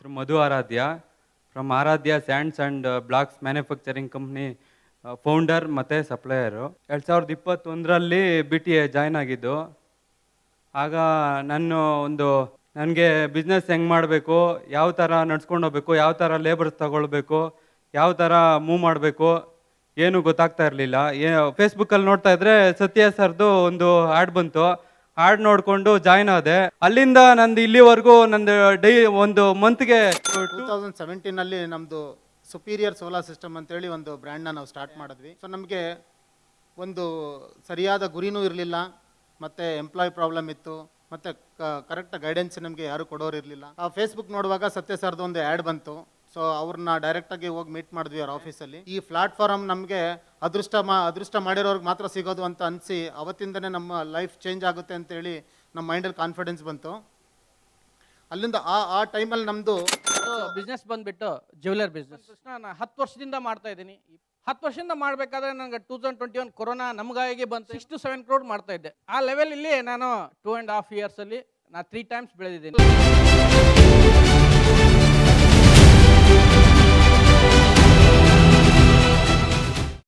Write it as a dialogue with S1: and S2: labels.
S1: ಹೆಸರು Madhu Aradhya. From Aradhya sands and blocks manufacturing company founder ಮತ್ತು supplier ಎರಡು ಸಾವಿರದ ಇಪ್ಪತ್ತೊಂದರಲ್ಲಿ ಬಿ ಟಿ ಎ ಜಾಯ್ನ್ ಆಗಿದ್ದು. ಆಗ ನಾನು ಒಂದು, ನನಗೆ ಬಿಸ್ನೆಸ್ ಹೆಂಗೆ ಮಾಡಬೇಕು, ಯಾವ ಥರ ನಡ್ಸ್ಕೊಂಡು ಹೋಗ್ಬೇಕು, ಯಾವ ಥರ ಲೇಬರ್ಸ್ ತಗೊಳ್ಬೇಕು, ಯಾವ ಥರ ಮೂವ್ ಮಾಡಬೇಕು, ಏನೂ ಗೊತ್ತಾಗ್ತಾ ಇರಲಿಲ್ಲ. ಏ ಫೇಸ್ಬುಕ್ಕಲ್ಲಿ ನೋಡ್ತಾ ಇದ್ರೆ ಸತ್ಯ ಸರ್ದು ಒಂದು ಆ್ಯಡ್ ಬಂತು. ಆ್ಯಡ್ ನೋಡ್ಕೊಂಡು ಜಾಯ್ನ್ ಆದೆ. ಅಲ್ಲಿಂದ ನಂದು ಇಲ್ಲಿವರೆಗೂ ನಂದು ಡೈ ಒಂದು ಮಂತ್ಗೆ
S2: ಟೂ ತೌಸಂಡ್ ಸೆವೆಂಟೀನಲ್ಲಿ ನಮ್ದು ಸುಪೀರಿಯರ್ ಸೋಲಾರ್ ಸಿಸ್ಟಮ್ ಅಂತೇಳಿ ಒಂದು ಬ್ರ್ಯಾಂಡ್ನ ನಾವು ಸ್ಟಾರ್ಟ್ ಮಾಡಿದ್ವಿ. ಸೊ ನಮಗೆ ಒಂದು ಸರಿಯಾದ ಗುರಿನೂ ಇರಲಿಲ್ಲ, ಮತ್ತು ಎಂಪ್ಲಾಯ್ ಪ್ರಾಬ್ಲಮ್ ಇತ್ತು, ಮತ್ತು ಕರೆಕ್ಟ್ ಗೈಡೆನ್ಸ್ ನಮಗೆ ಯಾರು ಕೊಡೋರು ಇರಲಿಲ್ಲ ಆ ಫೇಸ್ಬುಕ್ ನೋಡುವಾಗ ಸತ್ಯ ಸರ್ದು ಒಂದು ಆ್ಯಡ್ ಬಂತು. ಸೊ ಅವ್ರನ್ನ ಡೈರೆಕ್ಟಾಗಿ ಹೋಗಿ ಮೀಟ್ ಮಾಡಿದ್ವಿ ಅವ್ರ ಆಫೀಸಲ್ಲಿ ಈ ಪ್ಲಾಟ್ಫಾರ್ಮ್ ನಮಗೆ ಅದೃಷ್ಟ ಮಾ ಅದೃಷ್ಟ ಮಾಡಿರೋರ್ಗೆ ಮಾತ್ರ ಸಿಗೋದು ಅಂತ ಅನಿಸಿ ಅವತ್ತಿಂದನೇ ನಮ್ಮ ಲೈಫ್ ಚೇಂಜ್ ಆಗುತ್ತೆ ಅಂತೇಳಿ ನಮ್ಮ ಮೈಂಡಲ್ಲಿ ಕಾನ್ಫಿಡೆನ್ಸ್ ಬಂತು. ಅಲ್ಲಿಂದ ಆ ಆ ಟೈಮಲ್ಲಿ ನಮ್ಮದು
S3: ಬಿಸ್ನೆಸ್ ಬಂದ್ಬಿಟ್ಟು ಜ್ಯುವೆಲರ್ ಬಿಸ್ನೆಸ್ ನಾನು ಹತ್ತು ವರ್ಷದಿಂದ ಮಾಡ್ತಾ ಇದ್ದೀನಿ. ಹತ್ತು ವರ್ಷದಿಂದ ಮಾಡಬೇಕಾದ್ರೆ ನನಗೆ two thousand twenty one corona ನಮಗಾಗಿ ಬಂತು. ಸಿಕ್ಸ್ ಟು ಸೆವೆನ್ ಕ್ರೋಡ್ ಮಾಡ್ತಾ ಇದ್ದೆ. ಆ ಲೆವೆಲಲ್ಲಿ ನಾನು ಟೂ ಆ್ಯಂಡ್ ಹಾಫ್ ಇಯರ್ಸಲ್ಲಿ ನಾನು ತ್ರೀ ಟೈಮ್ಸ್ ಬೆಳೆದಿದ್ದೀನಿ.